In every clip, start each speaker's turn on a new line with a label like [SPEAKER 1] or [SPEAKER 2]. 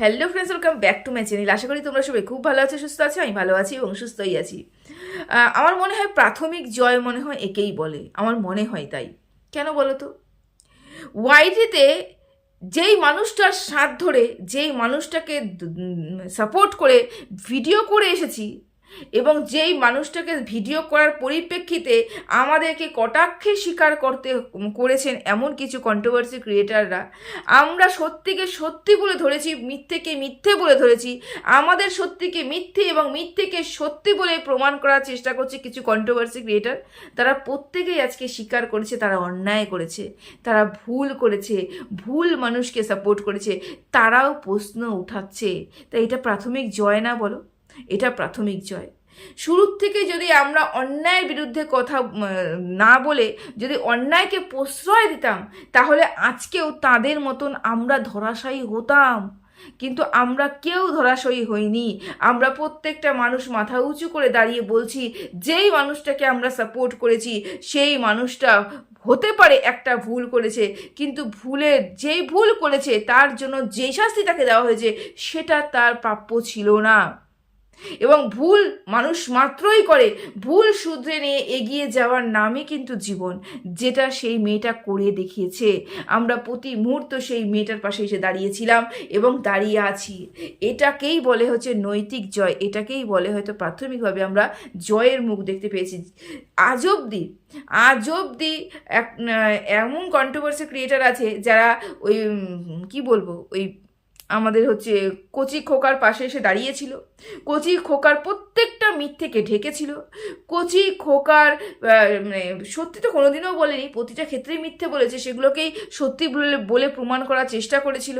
[SPEAKER 1] Hello friends welcome back to my channel আশা করি তোমরা সবাই খুব ভালো আছো, সুস্থ আছো, আমি ভালো আছি এবং সুস্থই আছি। আমার মনে হয় প্রাথমিক জয় মনে হয় একেই বলে। আমার মনে হয় তাই। কেন বলো তো ওয়াইটিতে যেই মানুষটার সাথ ধরে, যেই মানুষটাকে সাপোর্ট করে ভিডিও করে এসেছি এবং যেই মানুষটাকে ভিডিও করার পরিপ্রেক্ষিতে আমাদেরকে কটাক্ষে স্বীকার করতে করেছেন এমন কিছু কন্ট্রোভার্সি ক্রিয়েটাররা আমরা সত্যিকে সত্যি বলে ধরেছি, মিথ্যেকে মিথ্যে বলে ধরেছি, আমাদের সত্যিকে মিথ্যে এবং মিথ্যেকে সত্যি বলে প্রমাণ করার চেষ্টা করছে কিছু কন্ট্রোভার্সি ক্রিয়েটার তারা প্রত্যেকেই আজকে স্বীকার করেছে, তারা অন্যায় করেছে, তারা ভুল করেছে, ভুল মানুষকে সাপোর্ট করেছে, তারাও প্রশ্ন উঠাচ্ছে। তাই এটা প্রাথমিক জয় না বলো? এটা প্রাথমিক জয়। শুরুর থেকে যদি আমরা অন্যায়ের বিরুদ্ধে কথা না বলে যদি অন্যায়কে প্রশ্রয় দিতাম, তাহলে আজকেও তাদের মতন আমরা ধরাশায়ী হতাম। কিন্তু আমরা কেউ ধরাশয়ী হইনি। আমরা প্রত্যেকটা মানুষ মাথা উঁচু করে দাঁড়িয়ে বলছি, যেই মানুষটাকে আমরা সাপোর্ট করেছি, সেই মানুষটা হতে পারে একটা ভুল করেছে। কিন্তু ভুলের যেই ভুল করেছে, তার জন্য যে শাস্তি তাকে দেওয়া হয়েছে, সেটা তার প্রাপ্য ছিল না। এবং ভুল মানুষ মাত্রই করে, ভুল শুধরে নিয়ে এগিয়ে যাওয়ার নামে কিন্তু জীবন, যেটা সেই মেয়েটা করে দেখিয়েছে। আমরা প্রতি মুহূর্ত সেই মেয়েটার পাশে এসে দাঁড়িয়েছিলাম এবং দাঁড়িয়ে আছি। এটাকেই বলে হচ্ছে নৈতিক জয়, এটাকেই বলে হয়তো প্রাথমিকভাবে আমরা জয়ের মুখ দেখতে পেয়েছি। আজ অবধি আজ অবধি এক এমন কন্ট্রোভার্সি ক্রিয়েটার আছে যারা ওই কি বলব, ওই আমাদের হচ্ছে কচি খোকার পাশে এসে দাঁড়িয়েছিল। কচি খোকার প্রত্যেকটা মিথ্যেকে ঢেকেছিল। কচি খোকার মানে সত্যি তো কোনোদিনও বলেনি, প্রতিটা ক্ষেত্রেই মিথ্যে বলেছে, সেগুলোকেই সত্যি বলে বলে প্রমাণ করার চেষ্টা করেছিল।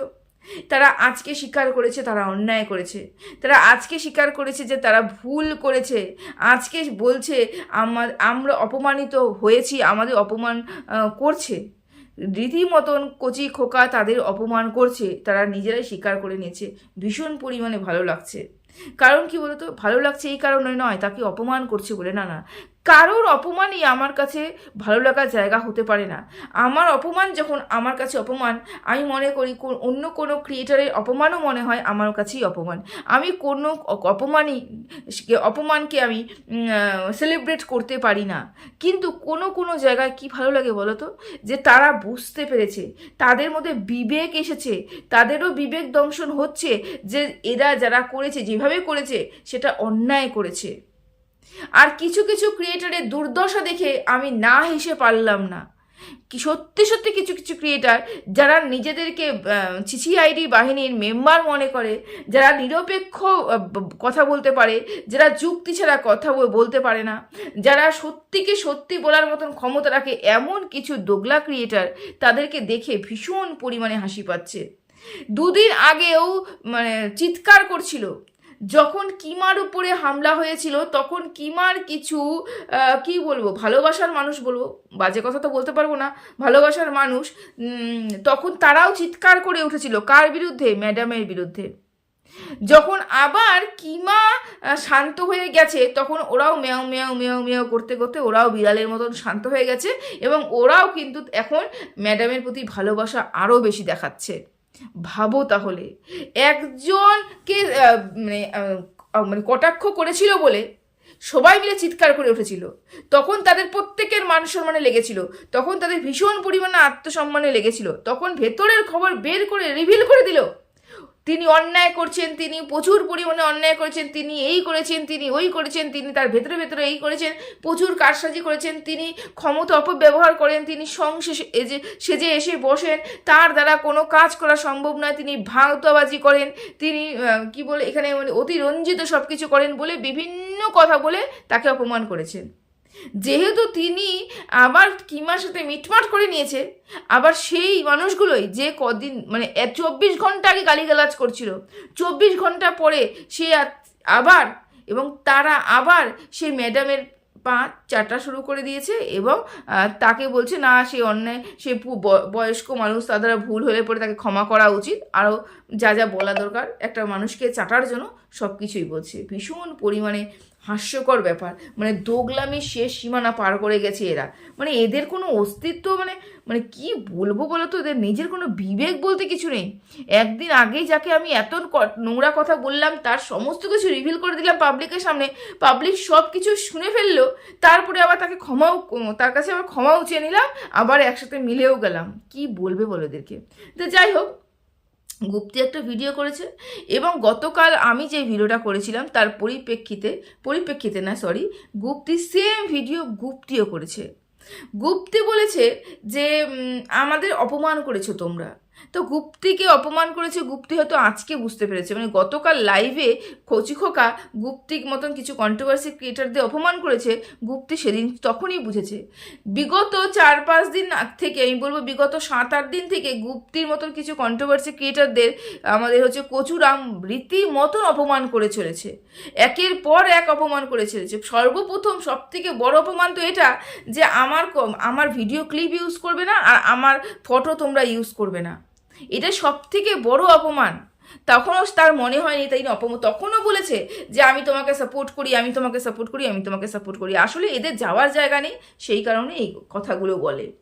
[SPEAKER 1] তারা আজকে স্বীকার করেছে, তারা অন্যায় করেছে। তারা আজকে স্বীকার করেছে যে তারা ভুল করেছে। আজকে বলছে আমার আমরা অপমানিত হয়েছি, আমাদের অপমান করছে। রীতিমতন কচি খোকা তাদের অপমান করছে, তারা নিজেরাই স্বীকার করে নিয়েছে। ভীষণ পরিমাণে ভালো লাগছে। কারণ কি বলতো? ভালো লাগছে এই কারণে নয়, তাকে অপমান করছে বলে। না না কারোর অপমানই আমার কাছে ভালো লাগার জায়গা হতে পারে না। আমার অপমান যখন আমার কাছে অপমান, আমি মনে করি অন্য কোনো ক্রিয়েটারের অপমানও মনে হয় আমার কাছেই অপমান। আমি কোনো অপমানই অপমানকে আমি সেলিব্রেট করতে পারি না। কিন্তু কোনো কোনো জায়গায় কি ভালো লাগে বলো তো? যে তারা বুঝতে পেরেছে, তাদের মধ্যে বিবেক এসেছে, তাদেরও বিবেক দংশন হচ্ছে যে এরা যারা করেছে, যেভাবে করেছে, সেটা অন্যায় করেছে। আর কিছু কিছু ক্রিয়েটারের দুর্দশা দেখে আমি না হেসে পারলাম না। কি সত্যি সত্যি কিছু কিছু ক্রিয়েটার যারা নিজেদেরকে সিসিআইডি বাহিনীর মেম্বার মনে করে, যারা নিরপেক্ষ কথা বলতে পারে, যারা যুক্তি ছাড়া কথা বলতে পারে না, যারা সত্যিকে সত্যি বলার মতন ক্ষমতা রাখে এমন কিছু দোগলা ক্রিয়েটার তাদেরকে দেখে ভীষণ পরিমাণে হাসি পাচ্ছে। দুদিন আগেও মানে চিৎকার করছিল যখন কিমার উপরে হামলা হয়েছিল, তখন কিমার কিছু কি বলব, ভালোবাসার মানুষ বলব, বাজে কথা তো বলতে পারব না, ভালোবাসার মানুষ তখন তারাও চিৎকার করে উঠেছিল, কার বিরুদ্ধে? ম্যাডামের বিরুদ্ধে। যখন আবার কিমা শান্ত হয়ে গেছে, তখন ওরাও মেয়াও মেয়াও মেয়াও মেয়াও করতে করতে ওরাও বিড়ালের মতন শান্ত হয়ে গেছে এবং ওরাও কিন্তু এখন ম্যাডামের প্রতি ভালোবাসা আরও বেশি দেখাচ্ছে। ভাবো তাহলে। একজনকে মানে মানে কটাক্ষ করেছিল বলে সবাই মিলে চিৎকার করে উঠেছিল। তখন তাদের প্রত্যেকের মান সম্মানে লেগেছিল। তখন তাদের ভীষণ পরিমাণে আত্মসম্মানে লেগেছিল। তখন ভেতরের খবর বের করে রিভিল করে দিল। তিনি অন্যায় করছেন, তিনি প্রচুর পরিমাণে অন্যায় করেছেন, তিনি এই করেছেন, তিনি ওই করেছেন, তিনি তার ভেতরে ভেতরে এই করেছেন, প্রচুর কারসাজি করেছেন, তিনি ক্ষমতা অপব্যবহার করেন, তিনি সংশেষে সেজে এসে বসেন, তার দ্বারা কোনো কাজ করা সম্ভব নয়, তিনি ভাঙতাবাজি করেন, তিনি কি বলে এখানে মানে অতিরঞ্জিত সব কিছু করেন বলে বিভিন্ন কথা বলে তাকে অপমান করেছেন। যেহেতু তিনি আবার কিমার সাথে মিটমাট করে নিয়েছে, আবার সেই মানুষগুলোই যে কদিন মানে চব্বিশ ঘণ্টা আগে গালিগালাজ করছিল। চব্বিশ ঘণ্টা পরে সে আবার এবং তারা আবার সেই ম্যাডামের পা চাটা শুরু করে দিয়েছে এবং তাকে বলছে, না, সে অন্যায়, সে বয়স্ক মানুষ তাদের ভুল হলে পরে তাকে ক্ষমা করা উচিত। আরও যা যা বলা দরকার, একটা মানুষকে চাটার জন্য সব কিছুই বলছে। ভীষণ পরিমাণে হাস্যকর ব্যাপার। মানে দোগলামি শেষ সীমানা পার করে গেছে এরা। মানে এদের কোনো অস্তিত্ব মানে মানে কি বলব বলো তো এদের নিজের কোনো বিবেক বলতে কিছু নেই। একদিন আগেই যাকে আমি এত নোংরা কথা বললাম, তার সমস্ত কিছু রিভিল করে দিলাম পাবলিকের সামনে। পাবলিক সব কিছু শুনে ফেলল। তারপরে আবার তাকে ক্ষমাও, তার কাছে আবার ক্ষমাও চেয়ে নিলাম। আবার একসাথে মিলেও গেলাম। কি বলবে বলো এদেরকে? তো যাই হোক গুপ্তি একটা ভিডিও করেছে এবং গতকাল আমি যে ভিডিওটা করেছিলাম, তার পরিপ্রেক্ষিতে পরিপ্রেক্ষিতে না সরি গুপ্তি সেম ভিডিও গুপ্তিও করেছে। গুপ্তি বলেছে যে আমাদের অপমান করেছ তোমরা। তো গুপ্তিকে অপমান করেছে, গুপ্তি হয়তো আজকে বুঝতে পেরেছে। মানে গতকাল লাইভে কচি খোকা গুপ্তিক মতন কিছু কন্ট্রোভার্সি ক্রিয়েটারদের অপমান করেছে, গুপ্তি সেদিন তখনই বুঝেছে। বিগত চার পাঁচ দিন থেকে, আমি বলব বিগত সাত আট দিন থেকে গুপ্তির মতন কিছু কন্ট্রোভার্সি ক্রিয়েটারদের আমাদের হচ্ছে কচুরাম রীতিমতন অপমান করে চলেছে। একের পর এক অপমান করে চলেছে। সর্বপ্রথম সব থেকে বড় অপমান তো এটা যে আমার আমার ভিডিও ক্লিপ ইউজ করবে না আর আমার ফটো তোমরা ইউজ করবে না। এটা সব থেকে বড় অপমান। তখনও তার মনে হয়নি, তাই না অপমান তখনও বলেছে যে, আমি তোমাকে সাপোর্ট করি, আমি তোমাকে সাপোর্ট করি, আমি তোমাকে সাপোর্ট করি। আসলে এদের যাওয়ার জায়গা নেই, সেই কারণে এই কথাগুলো বলে।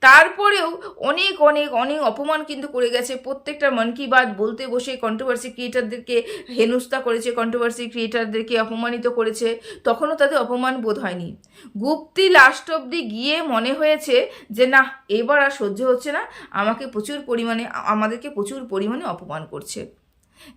[SPEAKER 1] তারপরেও অনেক অনেক অনেক অপমান কিন্তু করে গেছে। প্রত্যেকটা মন কি বাত বলতে বসে কন্ট্রোভার্সি ক্রিয়েটারদেরকে হেনস্থা করেছে কন্ট্রোভার্সি ক্রিয়েটারদেরকে অপমানিত করেছে। তখনও তাদের অপমান বোধ হয়নি। গুপ্তি লাস্ট অবধি গিয়ে মনে হয়েছে যে, না, এবার আর সহ্য হচ্ছে না। আমাকে প্রচুর পরিমাণে, আমাদেরকে প্রচুর পরিমাণে অপমান করছে।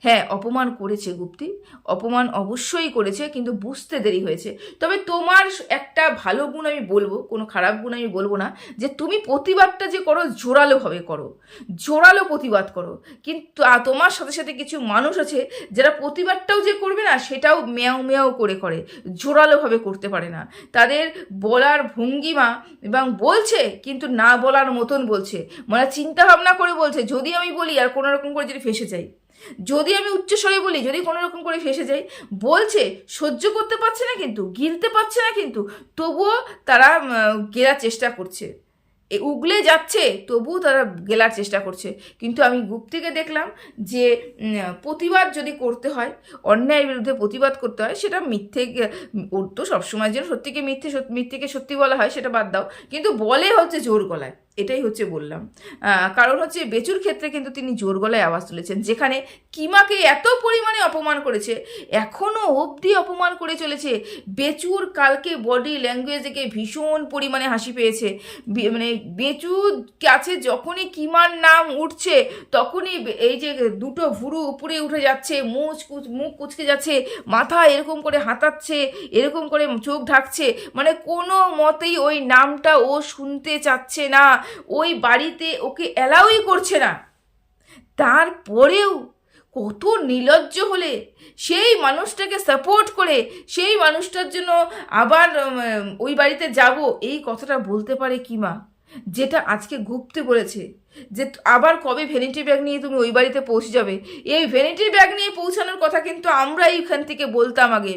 [SPEAKER 1] হ্যাঁ অপমান করেছে গুপ্তি। অপমান অবশ্যই করেছে, কিন্তু বুঝতে দেরি হয়েছে। তবে তোমার একটা ভালো গুণ আমি বলব, কোনো খারাপ গুণ আমি বলব না, যে তুমি প্রতিবাদটা যে করো, জোরালোভাবে করো। জোরালো প্রতিবাদ করো। কিন্তু তোমার সাথে সাথে কিছু মানুষ আছে, যারা প্রতিবাদটাও যে করবে না, সেটাও মেয়াও মেয়াও করে করে, জোরালোভাবে করতে পারে না। তাদের বলার ভঙ্গিমা এবং বলছে, কিন্তু না বলার মতন বলছে। মানে চিন্তা ভাবনা করে বলছে, যদি আমি বলি আর কোনো রকম করে যদি ফেসে যাই। যদি আমি উচ্চস্বরে বলি, যদি কোনো রকম করে ফেসে যাই, বলছে, সহ্য করতে পারছে না কিন্তু, গিলতে পারছে না কিন্তু, তবুও তারা গেলার চেষ্টা করছে। এ উগলে যাচ্ছে, তবুও তারা গেলার চেষ্টা করছে। কিন্তু আমি গুপ্তিকে দেখলাম যে প্রতিবাদ যদি করতে হয়, অন্যায়ের বিরুদ্ধে প্রতিবাদ করতে হয়, সেটা মিথ্যে ওর তো সবসময় যেন সত্যিকে মিথ্যে মিথ্যেকে সত্যি বলা হয়, সেটা বাদ দাও। কিন্তু বলে হচ্ছে জোর গলায়। এটাই হচ্ছে বললাম। কারণ হচ্ছে বেচুর ক্ষেত্রে কিন্তু তিনি জোর গলায় আওয়াজ তুলেছেন, যেখানে কিমাকে এত পরিমাণে অপমান করেছে এখনও অবধি অপমান করে চলেছে। বেচুর কালকে বডি ল্যাঙ্গুয়েজ থেকে ভীষণ পরিমাণে হাসি পেয়েছে। মানে বেচুর কাছে যখনই কিমার নাম উঠছে, তখনই এই যে দুটো ভুরু উপরে উঠে যাচ্ছে মুখ মুখ কুচকে যাচ্ছে, মাথা এরকম করে হাতাচ্ছে এরকম করে চোখ ঢাকছে মানে কোনো মতেই ওই নামটা ও শুনতে চাচ্ছে না। ওই বাড়িতে ওকে অ্যালাউই করছে না। তারপরেও কত নির্লজ্জ হলে, সেই মানুষটাকে সাপোর্ট করে, সেই মানুষটার জন্য আবার ওই বাড়িতে যাব, এই কথাটা বলতে পারে কি মা? যেটা আজকে গুপ্তে বলেছে যে, আবার কবে ভ্যানিটি ব্যাগ নিয়ে তুমি ওই বাড়িতে পৌঁছে যাবে? এই ভ্যানিটি ব্যাগ নিয়ে পৌঁছানোর কথা কিন্তু আমরা এইখান থেকে বলতাম আগে।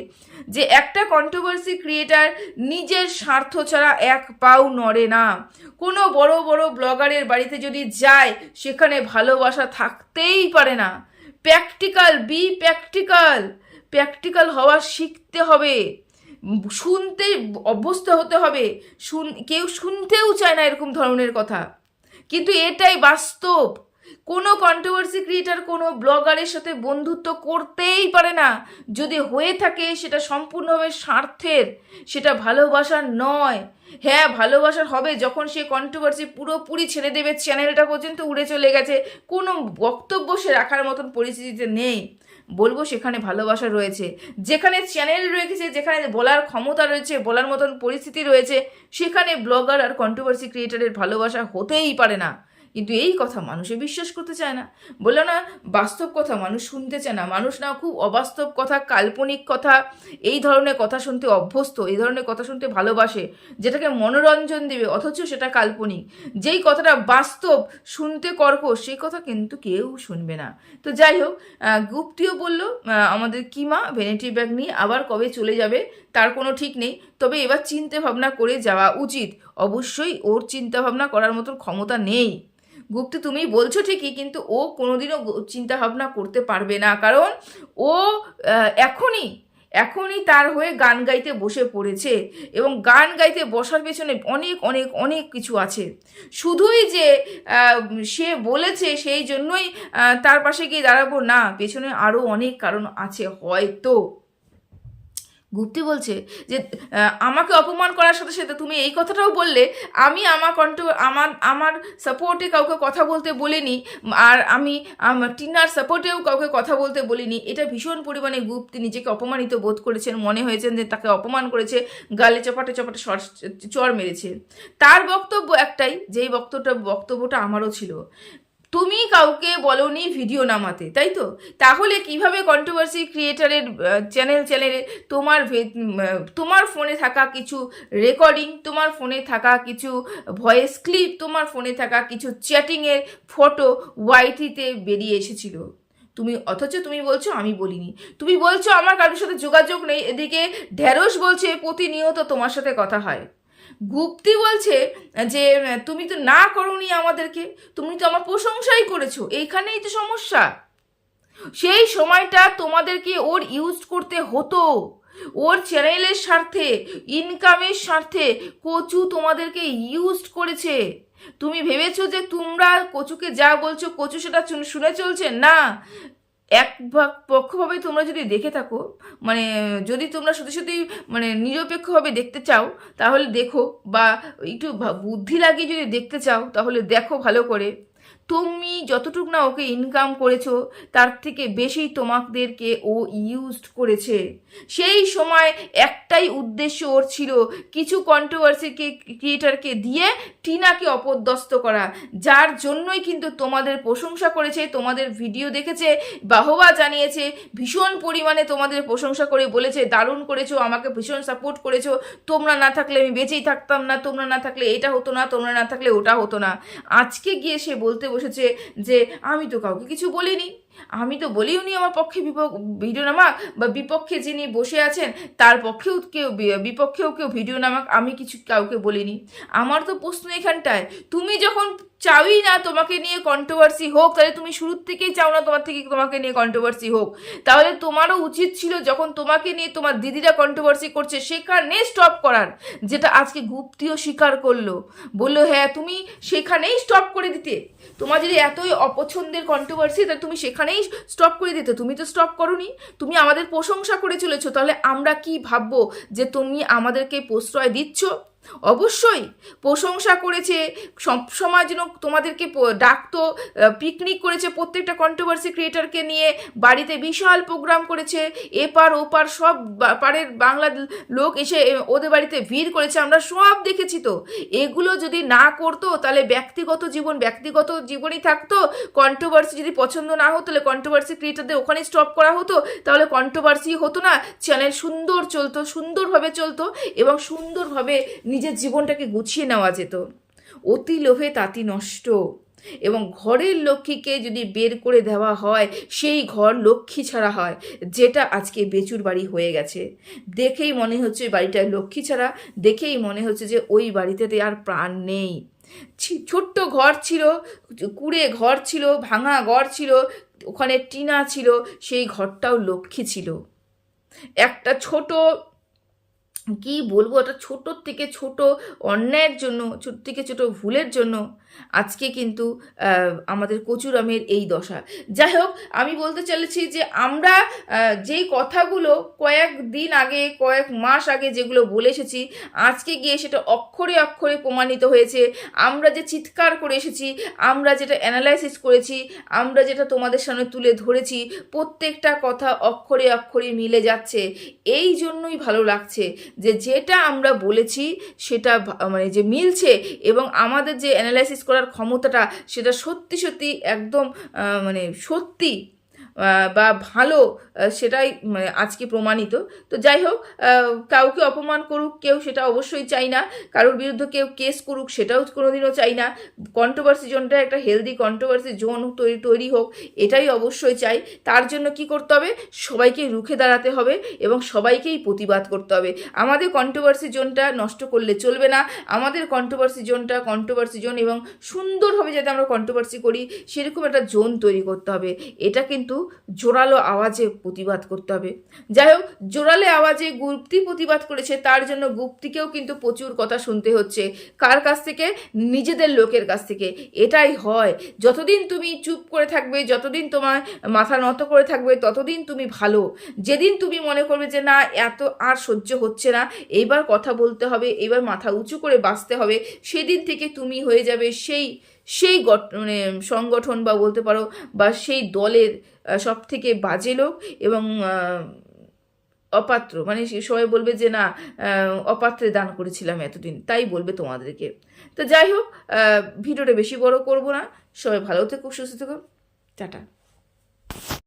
[SPEAKER 1] যে একটা কন্ট্রোভার্সি ক্রিয়েটার নিজের স্বার্থ ছাড়া এক পাও নড়ে না। কোনো বড় বড় ব্লগারের বাড়িতে যদি যায়, সেখানে ভালোবাসা থাকতেই পারে না। প্র্যাকটিক্যাল বি প্র্যাকটিক্যাল প্র্যাকটিক্যাল হওয়া শিখতে হবে। শুনতে অভ্যস্ত হতে হবে। শুন, কেউ শুনতেও চায় না এরকম ধরনের কথা। কিন্তু এটাই বাস্তব। কোনো কন্ট্রোভার্সি ক্রিয়েটার কোনো ব্লগারের সাথে বন্ধুত্ব করতেই পারে না। যদি হয়ে থাকে, সেটা সম্পূর্ণভাবে স্বার্থের, সেটা ভালোবাসার নয়। হ্যাঁ ভালোবাসার হবে যখন সে কন্ট্রোভার্সি পুরোপুরি ছেড়ে দেবে, চ্যানেলটা পর্যন্ত উড়ে চলে গেছে। কোনো বক্তব্য সে রাখার মতন পরিস্থিতিতে নেই। বলব সেখানে ভালোবাসা রয়েছে। যেখানে চ্যানেল রয়েছে, যেখানে বলার ক্ষমতা রয়েছে, বলার মতন পরিস্থিতি রয়েছে, সেখানে ব্লগার আর কন্ট্রোভার্সি ক্রিয়েটারের ভালোবাসা হতেই পারে না। কিন্তু এই কথা মানুষে বিশ্বাস করতে চায় না। বলল না, বাস্তব কথা মানুষ শুনতে চায় না। মানুষ না, খুব অবাস্তব কথা, কাল্পনিক কথা, এই ধরনের কথা শুনতে অভ্যস্ত, এই ধরনের কথা শুনতে ভালোবাসে, যেটাকে মনোরঞ্জন দেবে, অথচ সেটা কাল্পনিক। যেই কথাটা বাস্তব, শুনতে কর্কশ, সেই কথা কিন্তু কেউ শুনবে না। তো যাই হোক গুপ্তিও বলল আমাদের কিমা, ভ্যানিটি ব্যাগ নিয়ে আবার কবে চলে যাবে, তার কোনো ঠিক নেই। তবে এবার চিন্তা ভাবনা করে যাওয়া উচিত। অবশ্যই ওর চিন্তা ভাবনা করার মতন ক্ষমতা নেই। গুপ্তি তুমি বলছো ঠিকই, কিন্তু ও কোনোদিনও চিন্তা ভাবনা করতে পারবে না। কারণ ও এখনই এখনই তার হয়ে গান গাইতে বসে পড়েছে এবং গান গাইতে বসার পেছনে অনেক অনেক অনেক কিছু আছে। শুধুই যে সে বলেছে সেই জন্যই তার পাশে গিয়ে দাঁড়াবো না, পেছনে আরও অনেক কারণ আছে হয়তো। গুপ্তি বলছে যে আমাকে অপমান করার সাথে সাথে তুমি এই কথাটাও বললে, আমি আমার কণ্ঠ, আমার আমার সাপোর্টে কাউকে কথা বলতে বলিনি, আর আমি আমার টিনার সাপোর্টেও কাউকে কথা বলতে বলিনি। এটা ভীষণ পরিমাণে গুপ্তি নিজেকে অপমানিত বোধ করেছেন, মনে হয়েছেন যে তাকে অপমান করেছে, গালে চপাটে চপাটে চর মেরেছে। তার বক্তব্য একটাই, যেই বক্তব্যটা বক্তব্যটা আমারও ছিল। তুমি কাউকে বলনি ভিডিও নামাতে, তাই তো? তাহলে কীভাবে কন্ট্রোভার্সি ক্রিয়েটারের চ্যানেল চ্যানেলে তোমার তোমার ফোনে থাকা কিছু রেকর্ডিং তোমার ফোনে থাকা কিছু ভয়েস ক্লিপ তোমার ফোনে থাকা কিছু চ্যাটিংয়ের ফটো ওয়াইটিতে বেরিয়ে এসেছিল? তুমি, অথচ তুমি বলছো, আমি বলিনি। তুমি বলছো, আমার কারোর সাথে যোগাযোগ নেই, এদিকে ঢেরস বলছে, প্রতিনিয়ত তোমার সাথে কথা হয়। গুপ্তি বলছে যে, তুমি তো না করনি আমাদেরকে, তুমি তো আমার প্রশংসাই করেছ, এইখানেই তো সমস্যা। সেই সময়টা তোমাদেরকে ওর ইউজ করতে হতো, ওর চ্যানেলের স্বার্থে ইনকামের স্বার্থে কচু তোমাদেরকে ইউজ করেছে। তুমি ভেবেছো যে তোমরা কচুকে যা বলছো কচু সেটা শুনে- শুনে চলছে? না এক ভাগ পক্ষভাবে তোমরা যদি দেখে থাকো মানে যদি তোমরা সত্যি সত্যি মানে নিরপেক্ষভাবে দেখতে চাও, তাহলে দেখো, বা একটু বুদ্ধি লাগিয়ে যদি দেখতে চাও, তাহলে দেখো ভালো করে। তুমি যতটুক না ওকে ইনকাম করেছ, তার থেকে বেশি তোমাদেরকে ও ইউজড করেছে। সেই সময় একটাই উদ্দেশ্য ওর ছিল কিছু কন্ট্রোভার্সিকে ক্রিয়েটারকে দিয়ে টিনাকে অপদস্থ করা। যার জন্যই কিন্তু তোমাদের প্রশংসা করেছে, তোমাদের ভিডিও দেখেছে, বাহবা জানিয়েছে, ভীষণ পরিমাণে তোমাদের প্রশংসা করে বলেছে, দারুণ করেছ, আমাকে ভীষণ সাপোর্ট করেছ। তোমরা না থাকলে আমি বেঁচেই থাকতাম না, তোমরা না থাকলে এটা হতো না, তোমরা না থাকলে ওটা হতো না। আজকে গিয়ে সে বলতে বসেছে যে আমি তো কাউকে কিছু বলিনি। আমি তো বলি উনি আমার পক্ষে ভিডিও নামাক, বা বিপক্ষে যিনি বসে আছেন, তার পক্ষেও কেউ বিপক্ষেও কেউ ভিডিও নামাক আমি কিছু কাউকে বলিনি। আমার তো প্রশ্ন এখানটায়, তুমি যখন চাওই না তোমাকে নিয়ে কন্ট্রোভার্সি হোক, তাহলে তুমি শুরুর থেকেই চাও না তোমার থেকে তোমাকে নিয়ে কন্ট্রোভার্সি হোক। তাহলে তোমারও উচিত ছিল যখন তোমাকে নিয়ে তোমার দিদিরা কন্ট্রোভার্সি করছে, সেখানে স্টপ করার, যেটা আজকে গুপ্তিও স্বীকার করল। বলল হ্যাঁ তুমি সেখানেই স্টপ করে দিতে। তোমার যদি এতই অপছন্দের কন্ট্রোভার্সি তাহলে তুমি সেখানেই স্টপ করে দিতে। তুমি তো স্টপ করনি। তুমি আমাদের প্রশংসা করে চলেছো। তাহলে আমরা কি ভাববো যে তুমি আমাদেরকে প্রশ্রয় দিচ্ছ? অবশ্যই প্রশংসা করেছে সবসময় যেন তোমাদেরকে ডাকতো পিকনিক করেছে প্রত্যেকটা কন্ট্রোভার্সি ক্রিয়েটারকে নিয়ে, বাড়িতে বিশাল প্রোগ্রাম করেছে, এপার ওপার সব পাড়ের বাংলা লোক এসে ওদের বাড়িতে ভিড় করেছে, আমরা সব দেখেছি তো। এগুলো যদি না করতো, তাহলে ব্যক্তিগত জীবন, ব্যক্তিগত জীবনই থাকতো। কন্ট্রোভার্সি যদি পছন্দ না হতো, তাহলে কন্ট্রোভার্সি ক্রিয়েটারদের ওখানে স্টপ করা হতো। তাহলে কন্ট্রোভার্সি হতো না চ্যানেল সুন্দর চলতো, সুন্দরভাবে চলতো এবং সুন্দরভাবে নিজের জীবনটাকে গুছিয়ে নেওয়া যেত। অতি লোভে তাতি নষ্ট। এবং ঘরের লক্ষ্মীকে যদি বের করে দেওয়া হয়, সেই ঘর লক্ষ্মী ছাড়া হয়, যেটা আজকে বেচুর বাড়ি হয়ে গেছে। দেখেই মনে হচ্ছে বাড়িটা লক্ষ্মী ছাড়া, দেখেই মনে হচ্ছে যে ওই বাড়িতে আর প্রাণ নেই। ছোট্ট ঘর ছিল, কুড়ে ঘর ছিল, ভাঙা ঘর ছিল, ওখানে টিনা ছিল, সেই ঘরটাও লক্ষ্মী ছিল। একটা ছোট কি বলব? একটা ছোটোর থেকে ছোট, অন্যায়ের জন্য, ছোট থেকে ছোট ভুলের জন্য আজকে কিন্তু আমাদের কচুরামের এই দশা। যাই হোক, আমি বলতে চলেছি যে আমরা যেই কথাগুলো কয়েক দিন আগে, কয়েক মাস আগে যেগুলো বলে এসেছি, আজকে গিয়ে সেটা অক্ষরে অক্ষরে প্রমাণিত হয়েছে। আমরা যে চিৎকার করে এসেছি, আমরা যেটা অ্যানালাইসিস করেছি, আমরা যেটা তোমাদের সামনে তুলে ধরেছি, প্রত্যেকটা কথা অক্ষরে অক্ষরে মিলে যাচ্ছে। এই জন্যই ভালো লাগছে। যে যেটা আমরা বলেছি সেটা মানে যে মিলছে এবং আমাদের যে অ্যানালাইসিস করার ক্ষমতাটা সেটা সত্যি সত্যি একদম মানে সত্যি বা ভালো সেটাই আজকে প্রমাণিত। তো যাই হোক কাউকে অপমান করুক, কেউ সেটা অবশ্যই চাই না। কারোর বিরুদ্ধে কেউ কেস করুক, সেটাও কোনোদিনও চাই না। কন্ট্রোভার্সি জোনটা একটা হেলদি কন্ট্রোভার্সি জোন তৈরি তৈরি হোক, এটাই অবশ্যই চাই। তার জন্য কি করতে হবে? সবাইকে রুখে দাঁড়াতে হবে এবং সবাইকেই প্রতিবাদ করতে হবে। আমাদের কন্ট্রোভার্সি জোনটা নষ্ট করলে চলবে না। আমাদের কন্ট্রোভার্সি জোনটা কন্ট্রোভার্সি জোন এবং সুন্দরভাবে যাতে আমরা কন্ট্রোভার্সি করি, সেরকম একটা জোন তৈরি করতে হবে। এটা কিন্তু জোরালো আওয়াজে প্রতিবাদ করতে হবে। যাই হোক, জোরালো আওয়াজে গুপ্তি প্রতিবাদ করেছে, তার জন্য গুপ্তিকেও কিন্তু প্রচুর কথা শুনতে হচ্ছে। কার কাছ থেকে? নিজেদের লোকের কাছ থেকে। এটাই হয়। যতদিন তুমি চুপ করে থাকবে, যতদিন তোমার মাথা নত করে থাকবে, ততদিন তুমি ভালো। যেদিন তুমি মনে করবে যে, না, এত আর সহ্য হচ্ছে না, এইবার কথা বলতে হবে এবার মাথা উঁচু করে বাঁচতে হবে, সেদিন থেকে তুমি হয়ে যাবে সেই সেই মানে সংগঠন বা বলতে পারো, বা সেই দলের সব থেকে বাজে লোক এবং অপাত্র। মানে সবাই বলবে যে, না অপাত্রে দান করেছিলাম এতদিন। তাই বলবে তোমাদেরকে। তো যাই হোক ভিডিওটা বেশি বড় করব না। সবাই ভালো থেকো, সুস্থ থেকো। টাটা।